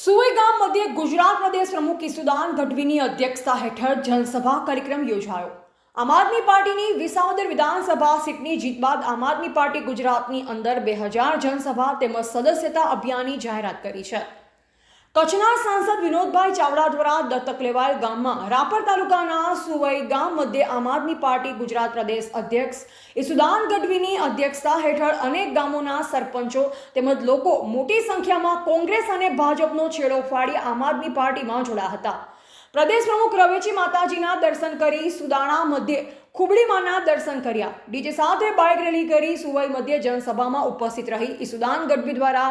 સુઈ ગામ મધ્યે ગુજરાત પ્રદેશ પ્રમુખ ઈસુદાન ગઢવીની અધ્યક્ષતા હેઠળ જનસભા કાર્યક્રમ યોજાયો. આમ આદમી પાર્ટીની વિસાવદર વિધાનસભા સીટની જીત બાદ આમ આદમી પાર્ટી ગુજરાતની અંદર બે હજાર જનસભા તેમજ સદસ્યતા અભિયાનની જાહેરાત કરી છે. કચ્છના સાંસદ વિનોદભાઈ ચાવડા દ્વારા દત્તક લેવાયેલ ગામમાં રાપર તાલુકાના સુવઈ ગામ મધ્યે આમ આદમી પાર્ટી ગુજરાત પ્રદેશ અધ્યક્ષ ઈસુદાન ગઢવીની અધ્યક્ષતા હેઠળ અનેક ગામોના સરપંચો તેમજ લોકો મોટી સંખ્યામાં કોંગ્રેસ અને ભાજપનો છેડો ફાડી આમ આદમી પાર્ટીમાં જોડાયા હતા. પ્રદેશ પ્રમુખ રવેચી માતાજીના દર્શન કરી સુદાણા મધ્યે ખુબડીમાના દર્શન કર્યા. ડીજે સાથે બાઇક રેલી કરી સુવઈ મધ્યે જનસભામાં ઉપસ્થિત રહી ઈસુદાન ગઢવી દ્વારા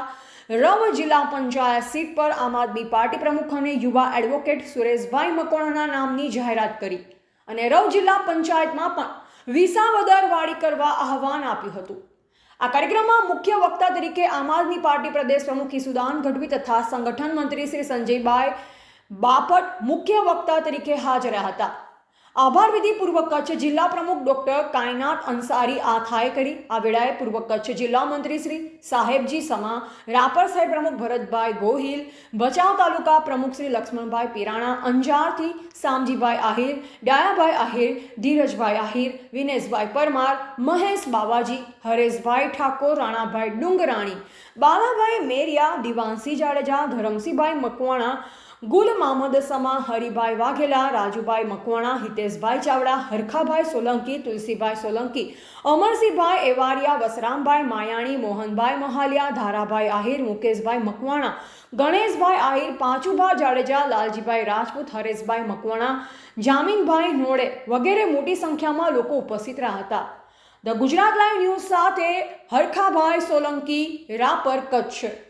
રવ જિલ્લા પંચાયત સીટ પર આમ આદમી પાર્ટી પ્રમુખ અને યુવા એડવોકેટ સુરેશભાઈ મકોણાના નામની જાહેરાત કરી અને રવ જિલ્લા પંચાયતમાં પણ વિસા વધારવાળી કરવા આહવાન આપ્યું હતું. આ કાર્યક્રમમાં મુખ્ય વક્તા તરીકે આમ આદમી પાર્ટી પ્રદેશ પ્રમુખ ઈસુદાન ગઢવી તથા સંગઠન મંત્રી શ્રી સંજયભાઈ બાપટ મુખ્ય વક્તા તરીકે હાજર હતા. આભાર વિધિ પૂર્વ કચ્છ જિલ્લા પ્રમુખ ડોક્ટર કાયનાત અંસારી આથાએ કરી. આ વેળાએ પૂર્વ કચ્છ જિલ્લા મંત્રી શ્રી સાહેબજી સમા, રાપર સાહેબ પ્રમુખ ભરતભાઈ ગોહિલ, ભચાઉ તાલુકા પ્રમુખ શ્રી લક્ષ્મણભાઈ પીરાણા, અંજારથી સામજીભાઈ આહિર, ડાયાભાઈ આહિર, ધીરજભાઈ આહિર, વિનેશભાઈ પરમાર, મહેશ બાવાજી, હરેશભાઈ ઠાકોર, રાણાભાઈ ડુંગરાણી, બાલાભાઈ મેરિયા દિવાનસિંહ જાડેજા, ધરમસિંહભાઈ મકવાણા ગુલ મામદ સમા, હરિભાઈ વાઘેલા, રાજુભાઈ મકવાણા, હિતેશભાઈ ચાવડા, હરખાભાઈ સોલંકી, તુલસીભાઈ સોલંકી, અમરસિંહભાઈ એવારિયા, વસરામભાઈ માયાણી, મોહનભાઈ મહાલિયા, ધારાભાઈ આહિર, મુકેશભાઈ મકવાણા, ગણેશભાઈ આહિર, પાંચુભા જાડેજા, લાલજીભાઈ રાજપૂત, હરેશભાઈ મકવાણા, જામીનભાઈ નોડે વગેરે મોટી સંખ્યામાં લોકો ઉપસ્થિત રહ્યા હતા. ધ ગુજરાત લાઈવ ન્યૂઝ સાથે હરખાભાઈ સોલંકી, રાપર કચ્છ.